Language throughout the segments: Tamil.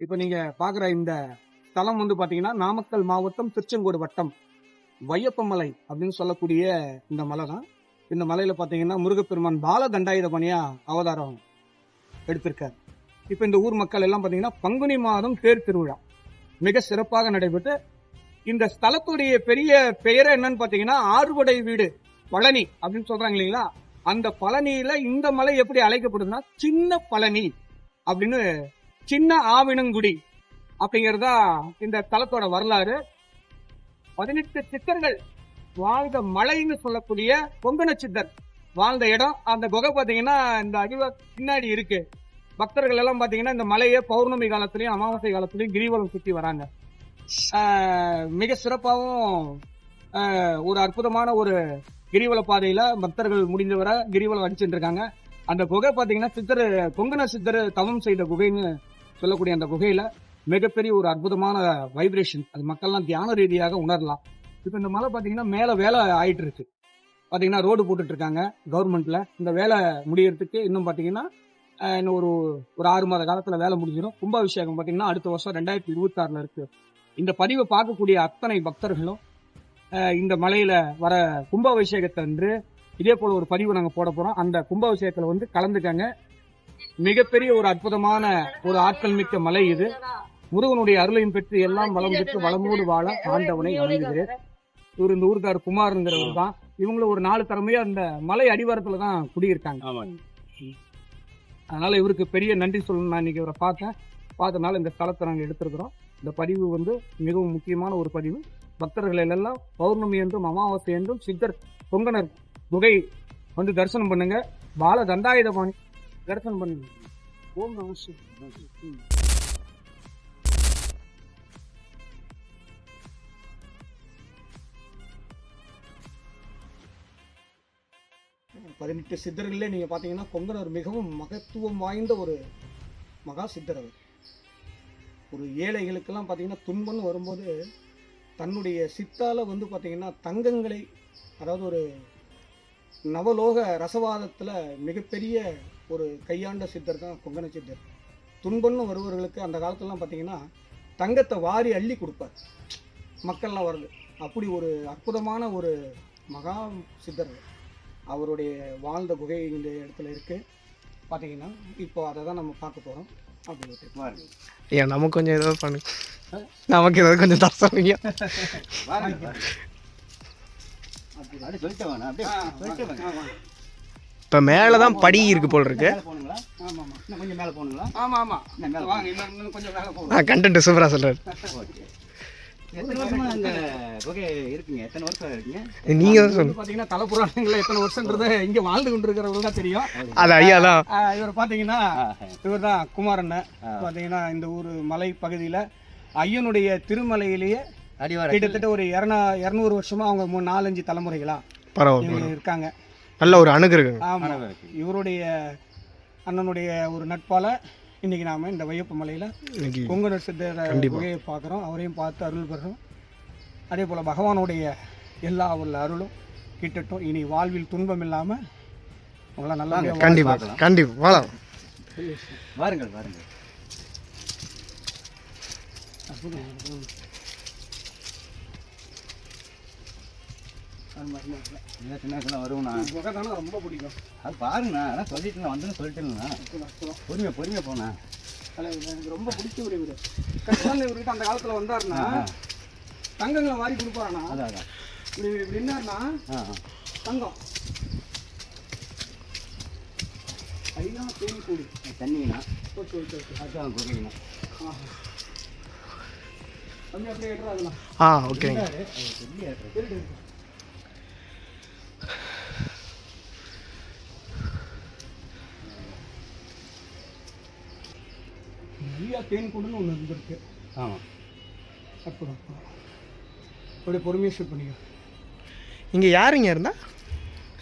இப்போ நீங்க பாக்குற இந்த ஸ்தலம் வந்து பாத்தீங்கன்னா நாமக்கல் மாவட்டம் திருச்செங்கோடு வட்டம் வையப்பமலை அப்படின்னு சொல்லக்கூடிய இந்த மலை தான். இந்த மலையில பாத்தீங்கன்னா முருகப்பெருமான் பால தண்டாயுதபணியா அவதாரம் எடுத்திருக்காரு. இப்போ இந்த ஊர் மக்கள் எல்லாம் பாத்தீங்கன்னா பங்குனி மாதம் தேர் திருவிழா. மிக சிறப்பாக நடைபெற்று இந்த ஸ்தலத்துடைய பெரிய பெயர் என்னன்னு பாத்தீங்கன்னா ஆறுபடை வீடு பழனி அப்படின்னு சொல்றாங்க இல்லைங்களா? அந்த பழனியில இந்த மலை எப்படி அழைக்கப்படுதுன்னா சின்ன பழனி அப்படின்னு சின்ன ஆவினங்குடி அப்படிங்கறதா இந்த தலத்தோட வரலாறு. பதினெட்டு சித்தர்கள் வாழ்ந்த மலைன்னு சொல்லக்கூடிய கொங்கண சித்தர் வாழ்ந்த இடம். அந்த குகை பாத்தீங்கன்னா இந்த அடிவ பின்னாடி இருக்கு. பக்தர்கள் எல்லாம் பாத்தீங்கன்னா இந்த மலையை பௌர்ணமி காலத்திலயும் அமாவாசை காலத்திலயும் கிரிவலம் சுத்தி வராங்க. மிக சிறப்பாகவும் ஒரு அற்புதமான ஒரு கிரிவல பாதையில பக்தர்கள் முடிந்தவரை கிரிவலம் அடிச்சுட்டு இருக்காங்க அந்த குகை பாத்தீங்கன்னா சித்தர் கொங்கண சித்தர் தவம் செய்த குகைன்னு சொல்லக்கூடிய அந்த குகையில மிகப்பெரிய ஒரு அற்புதமான வைப்ரேஷன் அது மக்கள்லாம் தியான ரீதியாக உணரலாம். இப்போ இந்த மலை பார்த்தீங்கன்னா மேல வேலை ஆயிட்டு இருக்கு பார்த்தீங்கன்னா ரோடு போட்டுட்டு இருக்காங்க கவர்மெண்ட்ல இந்த வேலை முடியறதுக்கு இன்னும் பார்த்தீங்கன்னா இன்னும் ஒரு ஒரு ஆறு மாத காலத்தில் வேலை முடிஞ்சிடும். கும்பாபிஷேகம் பார்த்தீங்கன்னா அடுத்த வருஷம் ரெண்டாயிரத்தி இருபத்தி இருக்கு. இந்த பதிவை பார்க்கக்கூடிய அத்தனை பக்தர்களும் இந்த மலையில வர கும்பாபிஷேகத்தன்று இதே போல ஒரு பதிவு நாங்கள் போட போறோம். அந்த கும்பாபிஷேகத்தில் வந்து கலந்துக்காங்க. மிகப்பெரிய ஒரு அற்புதமான ஒரு ஆட்கள் மிக்க மலை இது. முருகனுடைய அருளையும் பெற்று எல்லாம் வளம் பெற்று வளமோடு வாழ ஆண்டவனை வணங்குகிறேன். இவர் இந்த ஊருக்கார் குமாருங்கிறவர் தான். இவங்களும் ஒரு நாலு தலைமையா அந்த மலை அடிவாரத்துல தான் குடியிருக்காங்க. அதனால இவருக்கு பெரிய நன்றி சொல்லணும் நான் இன்னைக்கு இவரை பார்த்தேன். பார்த்தனால இந்த ஸ்தலத்தை நாங்கள் எடுத்திருக்கிறோம். இந்த பதிவு வந்து மிகவும் முக்கியமான ஒரு பதிவு. பக்தர்கள் எல்லாம் பௌர்ணமி என்றும் அமாவாசை என்றும் சித்தர் பொங்கனர் குகை வந்து தரிசனம் பண்ணுங்க. பால தண்டாயுதபாணி தரிசனம் பண்ணுங்க ஓம் நம பதினெட்டு சித்தர்களே நீங்க பாத்தீங்கன்னா கொங்கனர் மிகவும் மகத்துவம் வாய்ந்த ஒரு மகா சித்தர் அவர். ஒரு ஏழைகளுக்கெல்லாம் பார்த்தீங்கன்னா துன்பம்னு வரும்போது தன்னுடைய சித்தால வந்து பார்த்தீங்கன்னா தங்கங்களை அதாவது ஒரு நவலோக ரசவாதத்தில் மிகப்பெரிய ஒரு கையாண்ட சித்தர் தான் கொங்கண சித்தர். துன்பம்னு வருபவர்களுக்கு அந்த காலத்துலலாம் பாத்தீங்கன்னா தங்கத்தை வாரி அள்ளி கொடுப்பார். மக்கள்லாம் வருது அப்படி ஒரு அற்புதமான ஒரு மகா சித்தர் அவர். அவருடைய வாழ்ந்த குகை இந்த இடத்துல இருக்கு. பார்த்தீங்கன்னா இப்போ அதை தான் நம்ம பார்க்க போகிறோம் அப்படி ஐயா நமக்கு கொஞ்சம் ஏதாவது பண்ணு. நமக்கு ஏதாவது கொஞ்சம் தர சொல்லுங்க. அப்படி சொல்லிட்டு அப்படியே சொல்லிட்டு வாங்க. இப்போ மேலே தான் படி இருக்கு போல் இருக்கு. ஆ கண்டென்ட் சூப்பராக சொல்கிறார் ஓகே. எத்தனை வருஷமா அந்த குகை இருக்குங்க? எத்தனை வருஷம் இருக்குங்க? நீங்கள் தான் சொல்லுங்க. பார்த்தீங்கன்னா தலை புராணங்களில் எத்தனை வருஷன்றது இங்கே வாழ்ந்து கொண்டு இருக்கிறவங்க தான் தெரியும். அது ஐயா தான். இவர் பார்த்தீங்கன்னா ஆ, இவர் தான். பார்த்தீங்கன்னா இந்த ஊர் மலை பகுதியில் ஐயனுடைய திருமலையிலேயே கிட்டத்தட்ட ஒரு இரநா இரநூறு வருஷமா அவங்க மூணு நாலஞ்சு தலைமுறைகளா இருக்காங்க. நல்ல ஒரு அணுகு இருக்குங்க ஆமா. அழகா இருக்கு. இவருடைய அண்ணனுடைய ஒரு நட்பால இன்னைக்கு நாம இந்த வையப்ப மலையில கொங்கணர் சித்தர். குகையை பார்க்குறோம். அவரையும் பார்த்து அருள் பெறுறோம் அதே போல பகவானுடைய எல்லா உள்ள அருளும் கிட்டட்டும். இனி வாழ்வில் துன்பம் இல்லாம அவங்களாம் நல்லா கண்டிப்பாக கண்டிப்பாக வாழலாம். வாருங்கள் வாருங்கள். இல்லை சின்ன வயசுல வருவோண்ணா குகை தானே ரொம்ப பிடிக்கும் அது பாருங்கண்ணா அதான் சொல்லிட்டு வந்துன்னு சொல்லிட்டுங்கண்ணா பொறுமையா பொறுமையா போண்ணா. எனக்கு ரொம்ப பிடிச்ச ஒரு கஷ்டம் இவர்கிட்ட அந்த காலத்துல வந்தாருன்னா தங்கங்களை வாரி கொடுப்பாருண்ணா. அதான் அதான். இப்படி இப்படி என்னாருன்னா தங்கம். ஐயா தேனி கூடி தண்ணிங்கண்ணா. Okay okay okay. அதுதான் குகைங்கண்ணா தம்பி அப்படியே ஆ ஓகேங்க. சொல்லி ஏற்றுறது ஐயா தேன் கூடுன்னு ஒன்று இருந்திருக்கு. ஆமாம் அற்புதம் அப்படியே பொறுமையாக ஷூட் பண்ணிக்கோ. இங்கே யாருங்க இருந்தா?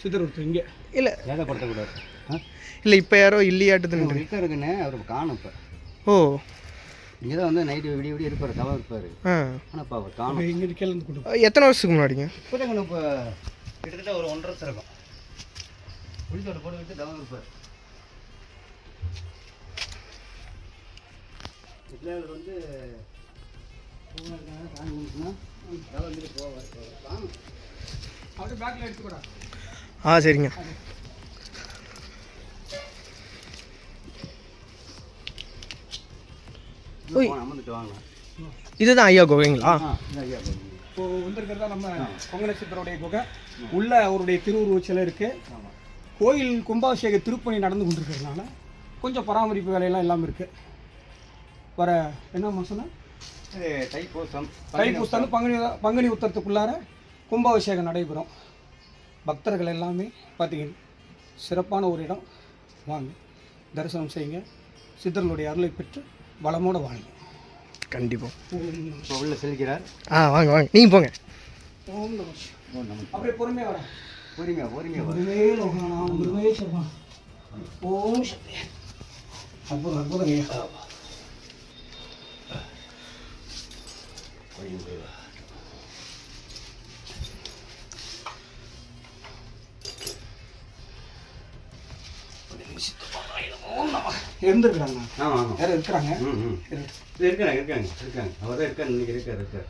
சித்தர் ஒருத்தர் இங்கே. இல்லை. சேதப்படுத்தக்கூடாது ஆ? இல்லை இப்போ யாரோ இல்லையாட்டுதுன்னு இருக்க இருக்குன்னு அவர் காணும் இப்போ. ஓ. இங்கே தான் வந்து நைட்டு விடிய விடிய இருப்பார் தவம் இருப்பார். ஆனால் இப்போ அவர் காணும். இங்கே கேள்வி கொடுப்போம் எத்தனை வருஷத்துக்கு முன்னாடிங்க? இப்போதாங்க இப்போ கிட்டத்தட்ட ஒரு ஒன்றரை இருக்கும் புளித்தோட போட்டு வச்சு தவம் இருப்பார். பேக்கில் எடுத்துக்கூடா. ஆ சரிங்க. இதுதான் ஐயா போங்க. இப்போ வந்திருக்கிறதா நம்ம கொங்கணேஸ்வரருடைய குகை. உள்ள அவருடைய திருவுருவச் சிலை இருக்கு கோயில் கும்பாபிஷேக திருப்பணி நடந்து கொண்டிருக்கிறதுனால கொஞ்சம் பராமரிப்பு வேலையெல்லாம் இல்லாமல் இருக்கு. வர என்ன மாசம்னா இது தைப்பூசம். தைப்பூசம் பங்குனி பங்குனி உத்தரத்துக்குள்ளார கும்பாபிஷேகம் நடைபெறும். பக்தர்கள் எல்லாமே பார்த்தீங்கன்னா சிறப்பான ஒரு இடம். வாங்க தரிசனம் செய்யுங்க. சித்தர்களுடைய அருளை பெற்று வளமோட வாங்க கண்டிப்பாக இப்போ உள்ள செல்கிறார். ஆ வாங்க வாங்க. நீங்கள் போங்க. ஓம் நம அப்படியே பொறுமையாக வரேன் பொறுமையா பொறுமையா குருவே லோகானாம் குருவே சர்மா. ஓம் சக்தி. அற்புதம் அற்புதம் ஐயா. இருந்திருக்கிறாங்க யாரும் இருக்கிறாங்க. ம் ம். இது இருக்காங்க இருக்காங்க இருக்காங்க. அவர் தான் இருக்காங்க இன்னைக்கு இருக்கார் இருக்கார்.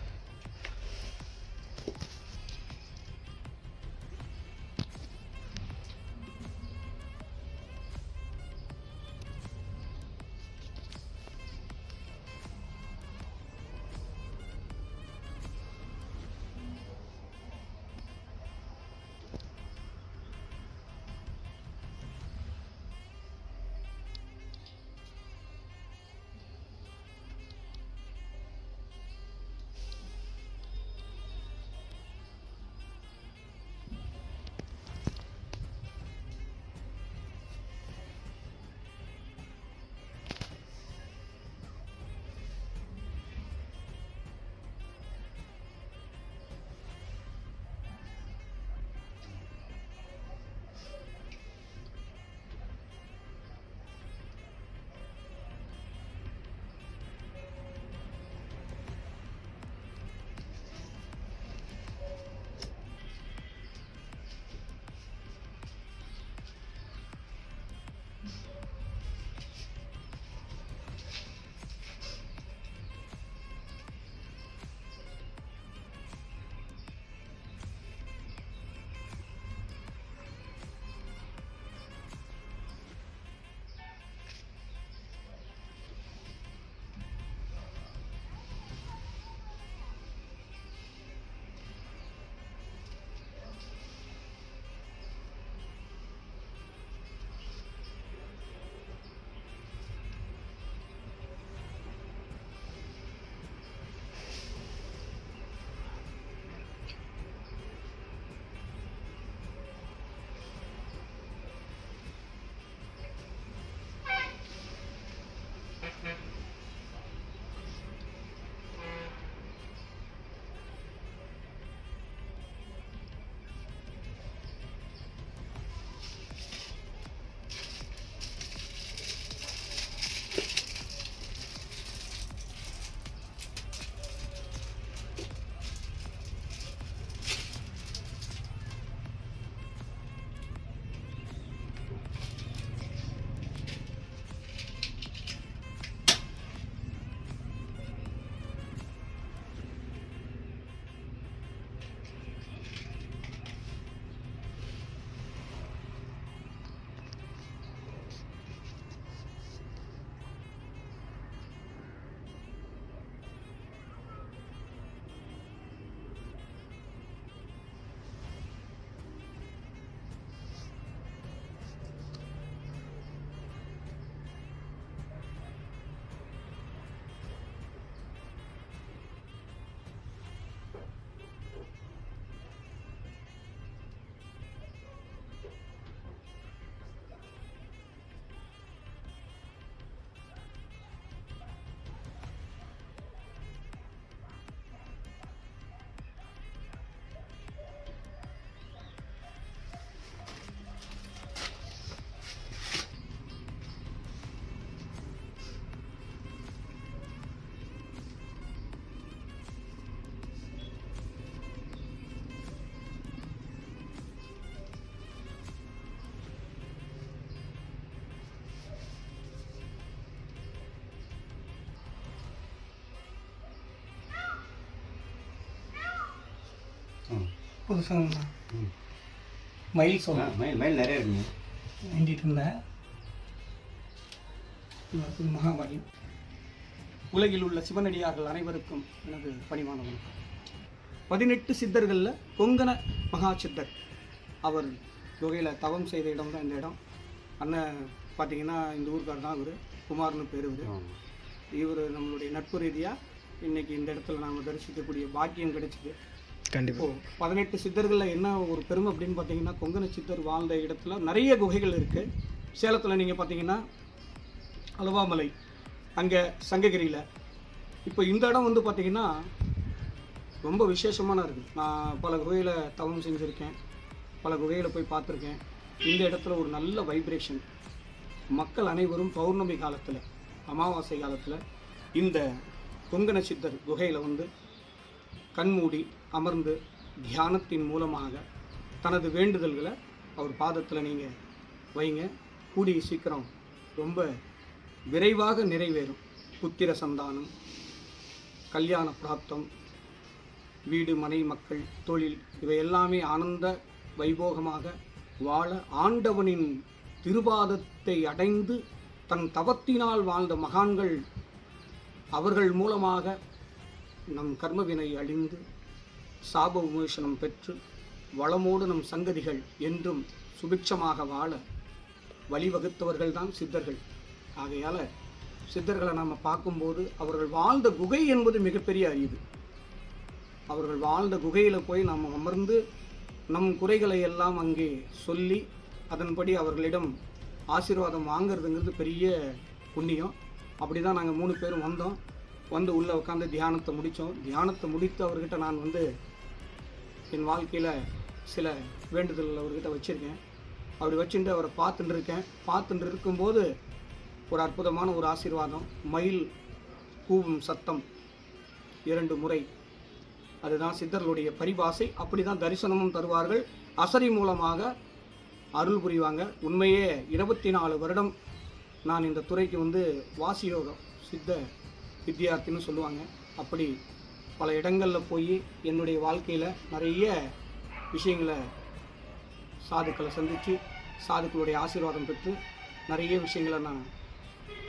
புதுசாக ம். மயில் ஆ, சொல்ல மயில் மயில் நிறைய இருக்குங்க. வேண்டிட்டு இருந்தேன் இது மகாபலி உலகில் உள்ள சிவனடியார்கள் அனைவருக்கும் எனது பணிவான வணக்கம். பதினெட்டு சித்தர்களில் கொங்கண மகா சித்தர். அவர் குகையில் தவம் செய்த இடம் தான் இந்த இடம். அண்ணன் பார்த்தீங்கன்னா இந்த ஊருக்கார் தான் இவர் குமார்னு பேர் இவர். இவர் நம்மளுடைய நட்பு ரீதியாக இன்னைக்கு இந்த இடத்துல நாம் தரிசிக்கக்கூடிய பாக்கியம் கிடைச்சிது. கண்டிப்பாக பதினெட்டு சித்தர்களில் என்ன ஒரு பெருமை அப்படின்னு பார்த்தீங்கன்னா கொங்கண சித்தர் வாழ்ந்த இடத்துல நிறைய குகைகள் இருக்குது சேலத்தில் நீங்கள் பார்த்தீங்கன்னா அலுவாமலை அங்கே சங்ககிரியில். இப்போ இந்த இடம் வந்து பார்த்தீங்கன்னா ரொம்ப விசேஷமான இருக்குது நான் பல குகையில் தவம் செஞ்சுருக்கேன். பல குகையில் போய் பார்த்துருக்கேன். இந்த இடத்துல ஒரு நல்ல வைப்ரேஷன் மக்கள் அனைவரும் பௌர்ணமி காலத்தில் அமாவாசை காலத்தில் இந்த கொங்கண சித்தர் குகையில் வந்து கண்மூடி அமர்ந்து தியானத்தின் மூலமாக தனது வேண்டுதல்களை அவர் பாதத்தில் நீங்கள் வைங்க. கூடிய சீக்கிரம் ரொம்ப விரைவாக நிறைவேறும். புத்திர சந்தானம் கல்யாண பிராப்தம் வீடு மனை மக்கள் தொழில் இவை எல்லாமே ஆனந்த வைபோகமாக வாழ ஆண்டவனின் திருபாதத்தை அடைந்து தன் தவத்தினால் வாழ்ந்த மகான்கள் அவர்கள் மூலமாக நம் கர்மவினை அழிந்து சாப விமோசனம் பெற்று வளமோடு நம் சங்கதிகள் என்றும் சுபிட்சமாக வாழ வழிவகுத்தவர்கள் தான் சித்தர்கள். ஆகையால் சித்தர்களை நாம் பார்க்கும்போது அவர்கள் வாழ்ந்த குகை என்பது மிகப்பெரிய அறிவு அவர்கள் வாழ்ந்த குகையில் போய் நாம் அமர்ந்து நம் குறைகளை எல்லாம் அங்கே சொல்லி அதன்படி அவர்களிடம் ஆசீர்வாதம் வாங்குறதுங்கிறது பெரிய புண்ணியம். அப்படி தான் நாங்கள் மூணு பேரும் வந்தோம். வந்து உள்ளே உட்காந்து தியானத்தை முடித்தோம் தியானத்தை முடித்து அவர்கிட்ட நான் வந்து என் வாழ்க்கையில் சில வேண்டுதல்கள் அவர்கிட்ட வச்சுருக்கேன். அப்படி வச்சுட்டு அவரை பார்த்துட்டு இருக்கேன். பார்த்துட்டு இருக்கும்போது ஒரு அற்புதமான ஒரு ஆசீர்வாதம் மயில் கூவும் சத்தம் இரண்டு முறை. அதுதான் சித்தர்களுடைய பரிபாசை. அப்படி தான் தரிசனமும் தருவார்கள். அசரி மூலமாக அருள் புரிவாங்க. உண்மையே இருபத்தி நாலு வருடம் நான் இந்த துறைக்கு வந்து வாசியோகம் சித்த வித்தியார்த்தின்னு சொல்லுவாங்க. அப்படி பல இடங்களில் போய் என்னுடைய வாழ்க்கையில் நிறைய விஷயங்களை சாதுக்களை சந்தித்து சாதுக்களுடைய ஆசீர்வாதம் பெற்று நிறைய விஷயங்களை நான்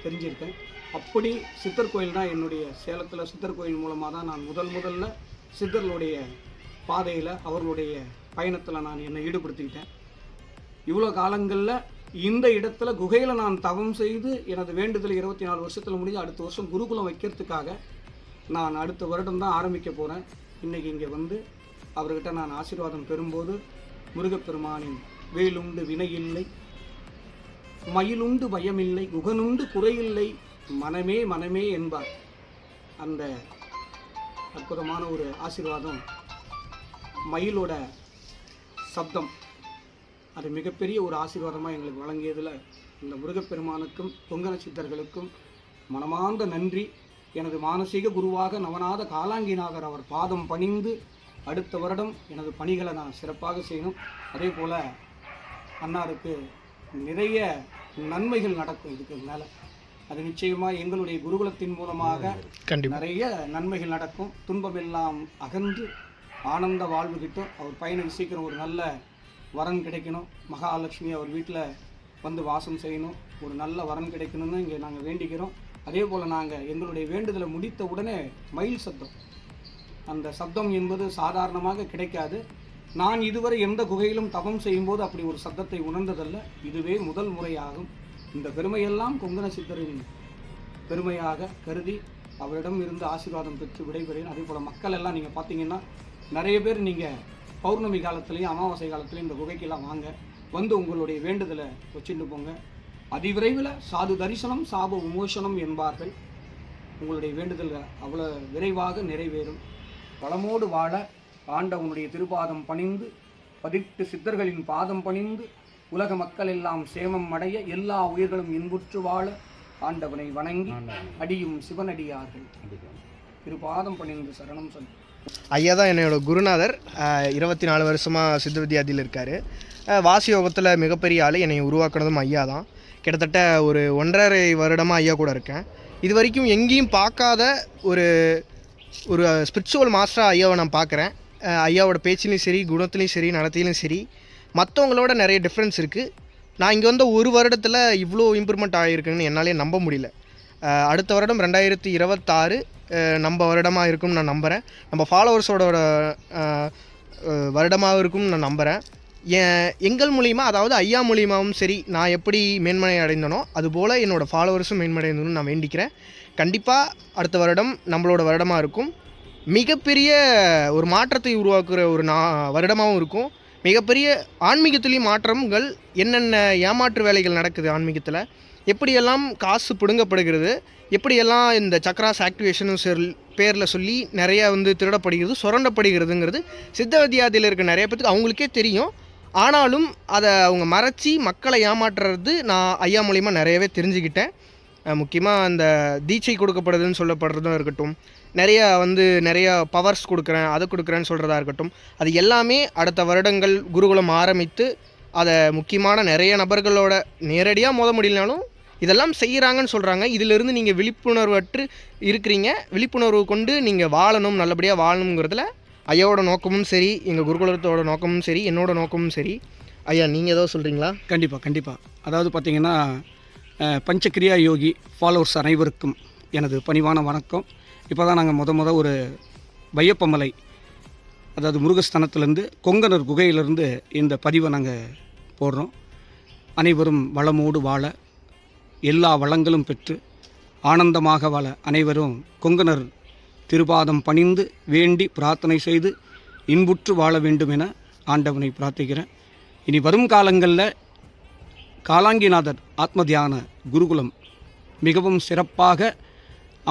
தெரிஞ்சிருக்கேன். அப்படி சித்தர் கோயில் தான் என்னுடைய சேலத்தில் சித்தர் கோயில் மூலமாக தான் நான் முதல் முதல்ல சித்தர்களுடைய பாதையில் அவர்களுடைய பயணத்தில் நான் என்னை ஈடுபடுத்திக்கிட்டேன். இவ்வளோ காலங்களில் இந்த இடத்துல குகையில் நான் தவம் செய்து எனது வேண்டுதல் இருபத்தி நாலு வருஷத்தில் முடிஞ்சு அடுத்த வருஷம் குருகுலம் வைக்கிறதுக்காக நான் அடுத்த வருடம் தான் ஆரம்பிக்க போகிறேன் இன்றைக்கி இங்கே வந்து அவர்கிட்ட நான் ஆசீர்வாதம் பெறும்போது முருகப்பெருமானின் வேலுண்டு வினையில்லை மயிலுண்டு பயமில்லை குகனுண்டு குறையில்லை மனமே மனமே என்பார். அந்த அற்புதமான ஒரு ஆசீர்வாதம் மயிலோட சப்தம். அது மிகப்பெரிய ஒரு ஆசீர்வாதமாக எங்களுக்கு வழங்கியதில் இந்த முருகப்பெருமானுக்கும் பொங்கன சித்தர்களுக்கும் மனமார்ந்த நன்றி. எனது மானசீக குருவாக நவநாத காலாங்கிநாதர் அவர் பாதம் பணிந்து அடுத்த வருடம் எனது பணிகளை நான் சிறப்பாக செய்யணும். அதே போல் அன்னாருக்கு நிறைய நன்மைகள் நடக்கும் இதுக்கு மேலே. அது நிச்சயமாக எங்களுடைய குருகுலத்தின் மூலமாக நிறைய நன்மைகள் நடக்கும். துன்பமெல்லாம் அகன்று ஆனந்த வாழ்வு கிட்டும். அவர் பையனுக்கு சீக்கிரம் ஒரு நல்ல வரன் கிடைக்கணும். மகாலட்சுமி அவர் வீட்டில் வந்து வாசம் செய்யணும். ஒரு நல்ல வரன் கிடைக்கணும்னு இங்கே நாங்கள் வேண்டிக்கிறோம். அதே போல் நாங்கள் எங்களுடைய வேண்டுதலை முடித்த உடனே மயில் சத்தம் அந்த சப்தம் என்பது சாதாரணமாக கிடைக்காது. நான் இதுவரை எந்த குகையிலும் தவம் செய்யும்போது அப்படி ஒரு சத்தத்தை உணர்ந்ததல்ல. இதுவே முதல் முறையாகும். இந்த பெருமையெல்லாம் கொங்கண சித்தரின் பெருமையாக கருதி அவரிடம் இருந்து ஆசீர்வாதம் பெற்று விடைபெறேன். அதே போல் மக்கள் எல்லாம் நீங்கள் பார்த்தீங்கன்னா நிறைய பேர் நீங்கள் பௌர்ணமி காலத்துலேயும் அமாவாசை காலத்துலேயும் இந்த குகைக்கெல்லாம் வாங்க. வந்து உங்களுடைய வேண்டுதலை வச்சுட்டு போங்க. அதிவிரைவில் சாது தரிசனம் சாப விமோசனம் என்பார்கள். உங்களுடைய வேண்டுதல்கள் அவ்வளோ விரைவாக நிறைவேறும். வளமோடு வாழ ஆண்டவனுடைய திருப்பாதம் பணிந்து பதிட்டு சித்தர்களின் பாதம் பணிந்து உலக மக்கள் எல்லாம் சேமம் அடைய எல்லா உயிர்களும் இன்புற்று வாழ ஆண்டவனை வணங்கி அடியும் சிவனடியார்கள். திருப்பாதம் பணிந்து சரணம் சொல்லி. ஐயா தான் என்னோட குருநாதர். இருபத்தி நாலு வருஷமாக சித்த வித்யார்த்தியில் இருக்கார். வாசி யோகத்தில் மிகப்பெரிய ஆள் என்னை உருவாக்குனதும் ஐயா தான். கிட்டத்தட்ட ஒரு ஒன்றரை வருடமாக ஐயா கூட இருக்கேன். இது வரைக்கும் எங்கேயும் பார்க்காத ஒரு ஒரு ஸ்பிரிச்சுவல் மாஸ்டராக ஐயாவை நான் பார்க்குறேன். ஐயாவோட பேச்சிலையும் சரி குணத்துலையும் சரி நடத்திலையும் சரி மற்றவங்களோட நிறைய டிஃப்ரென்ஸ் இருக்குது நான் இங்கே வந்த ஒரு வருடத்தில் இவ்வளோ இம்ப்ரூவ்மெண்ட் ஆகிருக்குன்னு என்னாலே நம்ப முடியல. அடுத்த வருடம் ரெண்டாயிரத்தி இருபத்தாறு நம்ம வருடமாக இருக்கும்னு நான் நம்புகிறேன் நம்ம ஃபாலோவர்ஸோட வருடமாக இருக்கும்னு நான் நம்புகிறேன் எங்கள் மூலிமா அதாவது ஐயா மூலியமாகவும் சரி நான் எப்படி மேன்மனை அடைந்தனோ அதுபோல் என்னோடய ஃபாலோவர்ஸும் மேன்மனை அடைந்தணும்னு நான் வேண்டிக்கிறேன். கண்டிப்பாக அடுத்த வருடம் நம்மளோட வருடமாக இருக்கும். மிகப்பெரிய ஒரு மாற்றத்தை உருவாக்குற ஒரு நா வருடமாகவும் இருக்கும். மிகப்பெரிய ஆன்மீகத்துலேயும் மாற்றங்கள் என்னென்ன ஏமாற்று வேலைகள் நடக்குது ஆன்மீகத்தில் எப்படியெல்லாம் காசு பிடுங்கப்படுகிறது எப்படியெல்லாம் இந்த சக்ராஸ் ஆக்டிவேஷனும் சொல் பேரில் சொல்லி நிறையா வந்து திருடப்படுகிறது சுரண்டப்படுகிறதுங்கிறது சித்த இருக்க நிறைய பேத்துக்கு அவங்களுக்கே தெரியும். ஆனாலும் அதை அவங்க மறைச்சி மக்களை ஏமாற்றுறது நான் ஐயா மூலிமா நிறையவே தெரிஞ்சுக்கிட்டேன். முக்கியமாக அந்த தீட்சை கொடுக்கப்படுதுன்னு சொல்லப்படுறதும் இருக்கட்டும். நிறைய வந்து நிறைய பவர்ஸ் கொடுக்குறேன் அதை கொடுக்குறேன்னு சொல்கிறதா இருக்கட்டும். அது எல்லாமே அடுத்த வருடங்கள் குருகுலம் ஆரம்பித்து அதை முக்கியமான நிறைய நபர்களோட நேரடியாக மோத முடியலனாலும் இதெல்லாம் செய்கிறாங்கன்னு சொல்கிறாங்க இதிலிருந்து நீங்கள் விழிப்புணர்வற்று இருக்கிறீங்க. விழிப்புணர்வு கொண்டு நீங்கள் வாழணும் நல்லபடியாக வாழணுங்கிறதுல ஐயாவோட நோக்கமும் சரி எங்கள் குருகுலத்தோட நோக்கமும் சரி என்னோட நோக்கமும் சரி. ஐயா நீங்கள் ஏதோ சொல்கிறீங்களா கண்டிப்பாக கண்டிப்பாக அதாவது பார்த்தீங்கன்னா அஹ், பஞ்சக்கிரியா யோகி ஃபாலோவர்ஸ் அனைவருக்கும் எனது பணிவான வணக்கம். இப்போ தான் நாங்கள் முத முத ஒரு வையப்பமலை அதாவது முருகஸ்தானத்துலேருந்து கொங்கனர் குகையிலேருந்து இந்த பதிவை நாங்கள் போடுறோம். அனைவரும் வளமோடு வாழ எல்லா வளங்களும் பெற்று ஆனந்தமாக வாழ அனைவரும் கொங்கணர் திருபாதம் பணிந்து வேண்டி பிரார்த்தனை செய்து இன்புற்று வாழ வேண்டும் என ஆண்டவனை பிரார்த்திக்கிறேன். இனி வரும் காலங்களில் காலாங்கிநாதர் ஆத்ம தியான குருகுலம் மிகவும் சிறப்பாக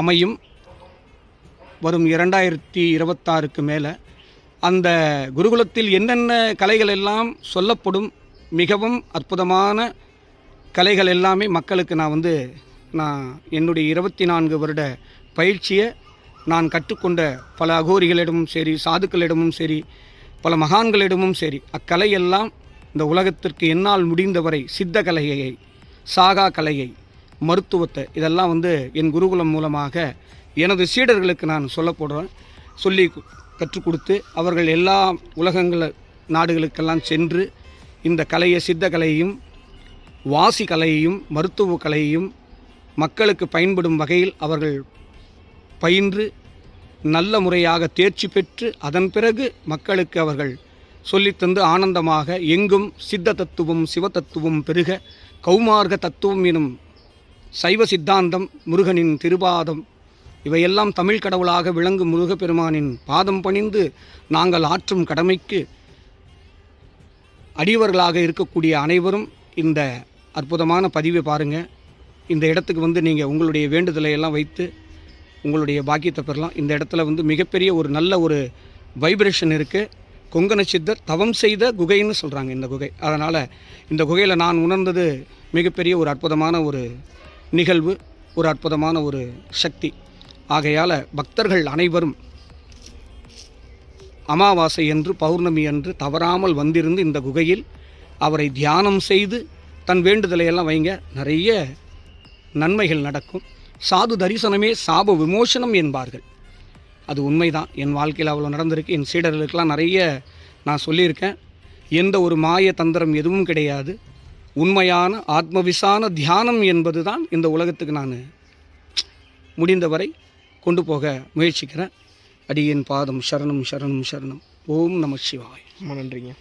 அமையும். வரும் இரண்டாயிரத்தி இருபத்தாறுக்கு மேலே அந்த குருகுலத்தில் என்னென்ன கலைகள் எல்லாம் சொல்லப்படும் மிகவும் அற்புதமான கலைகள் எல்லாமே மக்களுக்கு நான் வந்து நான் என்னுடைய இருபத்தி நான்கு வருட பயிற்சியை நான் கற்றுக்கொண்ட பல அகோரிகளிடமும் சரி சாதுக்களிடமும் சரி பல மகான்களிடமும் சரி அக்கலையெல்லாம் இந்த உலகத்திற்கு என்னால் முடிந்தவரை சித்த கலையை சாகா கலையை மருத்துவத்தை இதெல்லாம் வந்து என் குருகுலம் மூலமாக எனது சீடர்களுக்கு நான் சொல்ல போடுறேன். சொல்லி கற்றுக் கொடுத்து அவர்கள் எல்லா உலகங்கள நாடுகளுக்கெல்லாம் சென்று இந்த கலையை சித்த கலையையும் வாசி கலையையும் மருத்துவ கலையையும் மக்களுக்கு பயன்படும் வகையில் அவர்கள் பயின்று நல்ல முறையாக தேர்ச்சி பெற்று அதன் பிறகு மக்களுக்கு அவர்கள் சொல்லித்தந்து ஆனந்தமாக எங்கும் சித்த தத்துவம் சிவ தத்துவம் பெருக கௌமார்க தத்துவம் எனும் சைவ சித்தாந்தம் முருகனின் திருபாதம் இவையெல்லாம் தமிழ் கடவுளாக விளங்கும் முருகப்பெருமானின் பாதம் பணிந்து நாங்கள் ஆற்றும் கடமைக்கு அடியவர்களாக இருக்கக்கூடிய அனைவரும் இந்த அற்புதமான பதிவை பாருங்கள் இந்த இடத்துக்கு வந்து நீங்கள் உங்களுடைய வேண்டுதலை எல்லாம் வைத்து உங்களுடைய பாக்கியத்தை பெறலாம். இந்த இடத்துல வந்து மிகப்பெரிய ஒரு நல்ல ஒரு வைப்ரேஷன் இருக்குது கொங்கண சித்தர் தவம் செய்த குகைன்னு சொல்கிறாங்க இந்த குகை. அதனால் இந்த குகையில் நான் உணர்ந்தது மிகப்பெரிய ஒரு அற்புதமான ஒரு நிகழ்வு ஒரு அற்புதமான ஒரு சக்தி. ஆகையால் பக்தர்கள் அனைவரும் அமாவாசை என்று பௌர்ணமி என்று தவறாமல் வந்திருந்து இந்த குகையில் அவரை தியானம் செய்து தன் வேண்டுதலை எல்லாம் வைங்க. நிறைய நன்மைகள் நடக்கும். சாது தரிசனமே சாப விமோசனம் என்பார்கள். அது உண்மைதான். என் வாழ்க்கையில் அவ்வளோ நடந்திருக்கு. என் சீடர்களுக்கெல்லாம் நிறைய நான் சொல்லியிருக்கேன். எந்த ஒரு மாய தந்திரம் எதுவும் கிடையாது. உண்மையான ஆத்மவிசான தியானம் என்பது தான் இந்த உலகத்துக்கு நான் முடிந்தவரை கொண்டு போக முயற்சிக்கிறேன். அடியேன் பாதம் சரணம் சரணம் சரணம். ஓம் நம சிவாய். ரொம்ப நன்றிங்க.